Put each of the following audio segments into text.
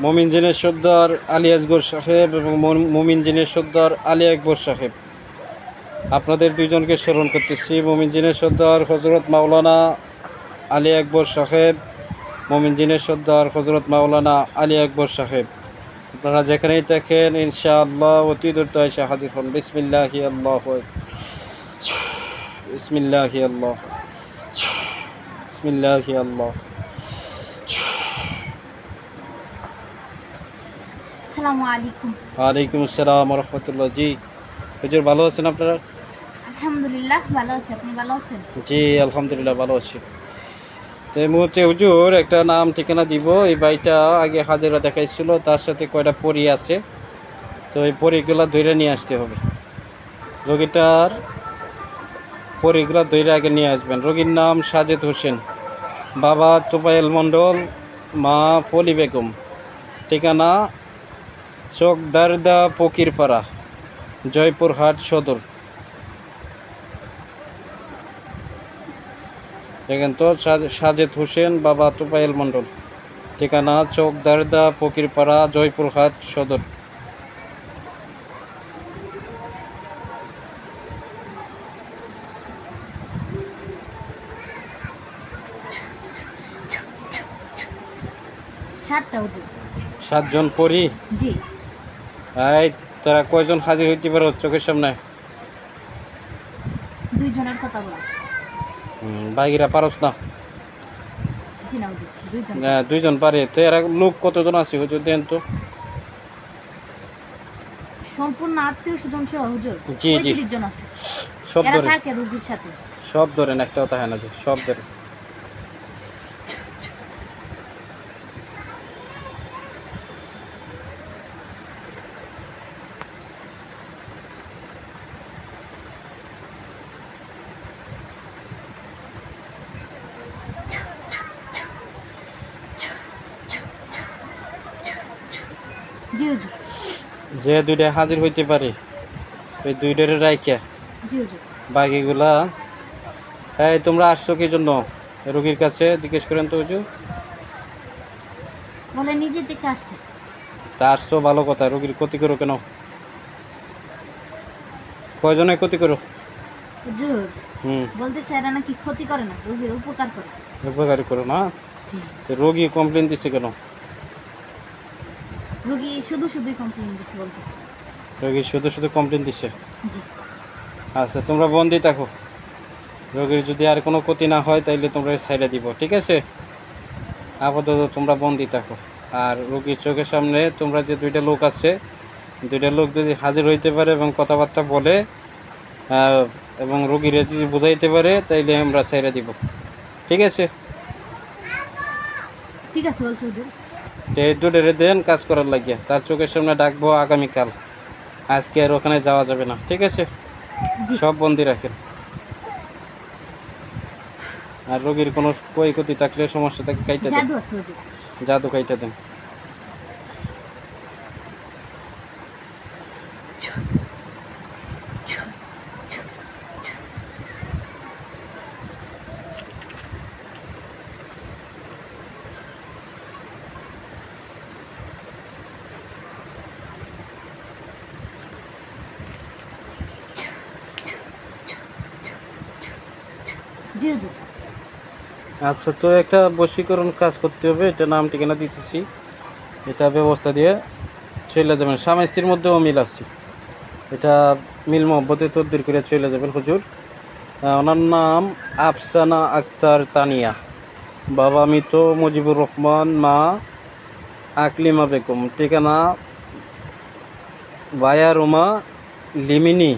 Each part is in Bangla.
মমিন জিনের সর্দার আলী আসগর সাহেব এবং মম- মমিন জিনের সর্দার আলী আকবর সাহেব। আপনাদের দুইজনকে স্মরণ করতেছি। মমিন জিনের সর্দার হজরত মাওলানা আলী আকবর সাহেব, মমিন জিনের সর্দার হজরত মাওলানা আলী আকবর সাহেব। আপনারা যেখানেই দেখেন ইনশাআল্লাহ অতি দ্রুত এসে হাজির হন। বিসমিল্লাহি আল্লাহ বিসমিল্লাহি আল্লাহ বিসমিল্লাহি আল্লাহ আসসালামু আলাইকুম। ওয়ালাইকুম আসসালাম রহমতুল্লাহ জি হুজুর ভালো আছেন আপনারা? আলহামদুলিল্লাহ ভালো আছি। আপনি ভালো আছেন? জি আলহামদুলিল্লাহ ভালো আছি। তো এই মুহূর্তে হুজুর একটা নাম ঠিকানা দিব। এই বাড়িটা আগে হাজিরা দেখাইছিল তার সাথে কয়টা পরি আছে। তো এই পরিগুলা ধরে নিয়ে আসতে হবে। রোগীটার পরিগুলা ধরে আগে নিয়ে আসবেন। রোগীর নাম সাজেদ হোসেন। বাবা তোপায়েল মণ্ডল মা পলি বেগম। ঠিকানা চকদারদা ফকিরপাড়া জয়পুরহাট সদর। দেখেন তো সাজ- সাজেদ হোসেন বাবা তোপায়েল মণ্ডল। ঠিকানা চৌক দারদা ফকিরপাড়া জয়পুরহাট সদর। সাতজন পরি? জি। এই তারা কয়জন হাজির হইতে পারো? চোখের সামনে। দুইজনের কথা বলা। হুম, বাকিরা পারস না। হ্যাঁ, দুইজন পারে। তো এরা লোক কতজন আছে হুজুর দেন তো। সম্পূর্ণ আত্মীয় স্বজন সহ হুজুর। জি, জি। 35 জন আছে। সব ধরে। থাকে রুগীর সাথে। সব ধরেন একটাও তাহে না সব ধরে। যে দুইটা হাজির হইতে পারে ওই দুইটারে রাইখা। বাকিগুলা এই তোমরা আসছো কি জন্য? রোগীর কাছে জিজ্ঞেস করেন তো হুজুর। বলে নিজে থেকে আসছে। তা আসছো ভালো কথা রোগীর ক্ষতি করো কেন? কয়জনে ক্ষতি করো? হুম। বলতেছে এরা নাকি ক্ষতি করে না রোগীর উপকার করে। উপকারী করো না? রোগী কমপ্লেন দিচ্ছে কেন? রোগী শুধু শুধুই কমপ্লেন দিচ্ছে বলতেছে। রোগী শুধু শুধু কমপ্লেন দিচ্ছে জি। আচ্ছা তোমরা বন্দি থাকো। রোগীর যদি আর কোনো ক্ষতি না হয় তাইলে তোমরা সাইডে দিব ঠিক আছে? আপাতত তোমরা বন্দি থাকো। আর রোগীর চোখের সামনে তোমরা যে দুইটা লোক আছে দুইটা লোক যদি হাজির হইতে পারে এবং কথাবার্তা বলে এবং রোগীরা যদি বুঝাইতে পারে তাইলে আমরা সাইডে দিব। ঠিক আছে? ঠিক আছে বলছে তো এই দুটোরে দেন কাজ করার লাগিয়া। তার চোখের সামনে ডাকবো আগামীকাল। আজকে আর ওখানে যাওয়া যাবে না ঠিক আছে? সব বন্দি রাখেন। আর রোগীর কোনো ক্ষয়ক্ষতি থাকলে সমস্যা থাকে কাইটা দেন। জাদু কাইটা দেন। জি হুজুর আচ্ছা তো একটা বশীকরণ কাজ করতে হবে, এটা নাম ঠিকানা দিতেছি। এটা ব্যবস্থা দিয়ে চলে যাবেন। স্বামী স্ত্রীর মধ্যেও মিল আছে। এটা মিল মহব্বতে তদ্বির করে চলে যাবেন, হুজুর। ওনার নাম আফসানা আক্তার তানিয়া। বাবা মৃত মুজিবুর রহমান, মা আকলিমা বেগম। ঠিকানা বায়ারোমা লিমিনি,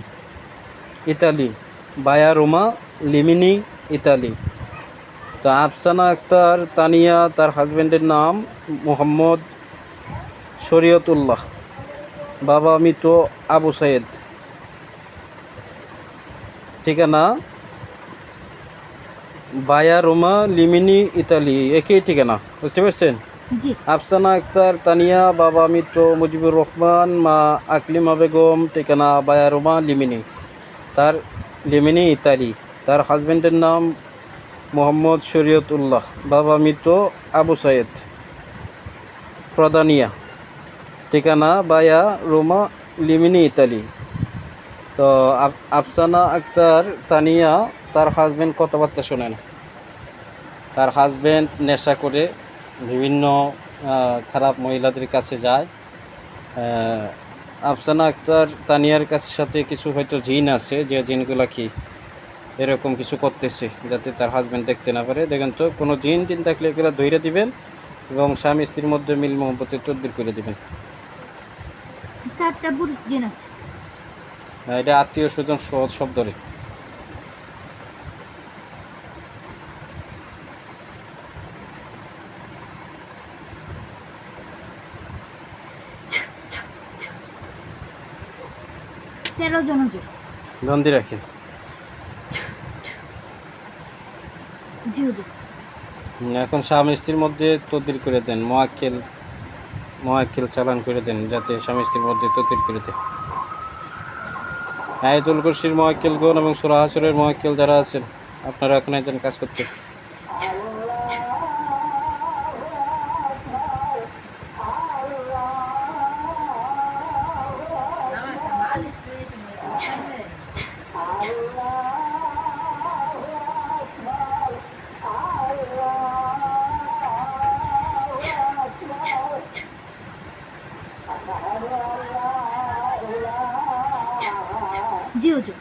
ইতালি। বায়ারোমা লিমিনি ইতালি। তা আফসানা আক্তার তানিয়া তার হাজব্যান্ডের নাম মোহাম্মদ শরীয়তুল্লাহ। বাবা মৃত আবু সাইদ ঠিকানা? বায়া রোমা লিমিনি ইতালি। একই ঠিকানা বুঝতে পারছেন? আফসানা আক্তার তানিয়া বাবা মিত্র মুজিবুর রহমান মা আকলিমা বেগম ঠিকানা বায়ারোমা লিমিনি। তার লিমিনি ইতালি। তার হাজব্যান্ডের নাম মোহাম্মদ শরীয়তুল্লাহ, বাবা মিত্র আবু সাইদ প্রদানিয়া, ঠিকানা বায়া, রোমা, লিমিনি, ইতালি। তো আফ- আফসানা আক্তার তানিয়া, তার হাজবেন্ড কথাবার্তা শোনে না তার হাজবেন্ড নেশা করে বিভিন্ন খারাপ মহিলাদের কাছে যায়। আফসানা আক্তার তানিয়ার কাছে সাথে কিছু হয়তো জিন আছে, যে জিনগুলা কি এরকম কিছু করতেছে যাতে তার হাজব্যান্ড দেখতে না পারে। দেখেন তো কোনো জিন টিন থাকলে এগুলো ধৈর্য দিবেন এবং স্বামী স্ত্রীর মধ্যে মিল মোহব্বতের তদবির করে দিবেন। চারটা জেন আছে। আহ, এটা আত্মীয় স্বজন সহজ শব্দরে তেরো জন বন্দি রাখেন। জি হুজুর এখন স্বামী স্ত্রীর মধ্যে তদবির করে দেন মোয়াক্কেল মোয়াক্কেল চালান করে দেন যাতে স্বামী স্ত্রীর মধ্যে তদবির করে দেন আয়াতুল কুরসির মোয়াক্কেলগণ এবং সুরা হাসরের মোয়াক্কেল যারা আছেন আপনারা এখন একজন কাজ করতে। জি হুজুর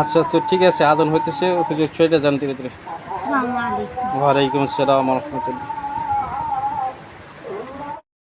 আচ্ছা তো ঠিক আছে আজান হইতেছে হুজুর চলে যান ধীরে ধীরে। আসসালামু আলাইকুম। ওয়ালাইকুম আসসালাম রহমতুল্লাহ।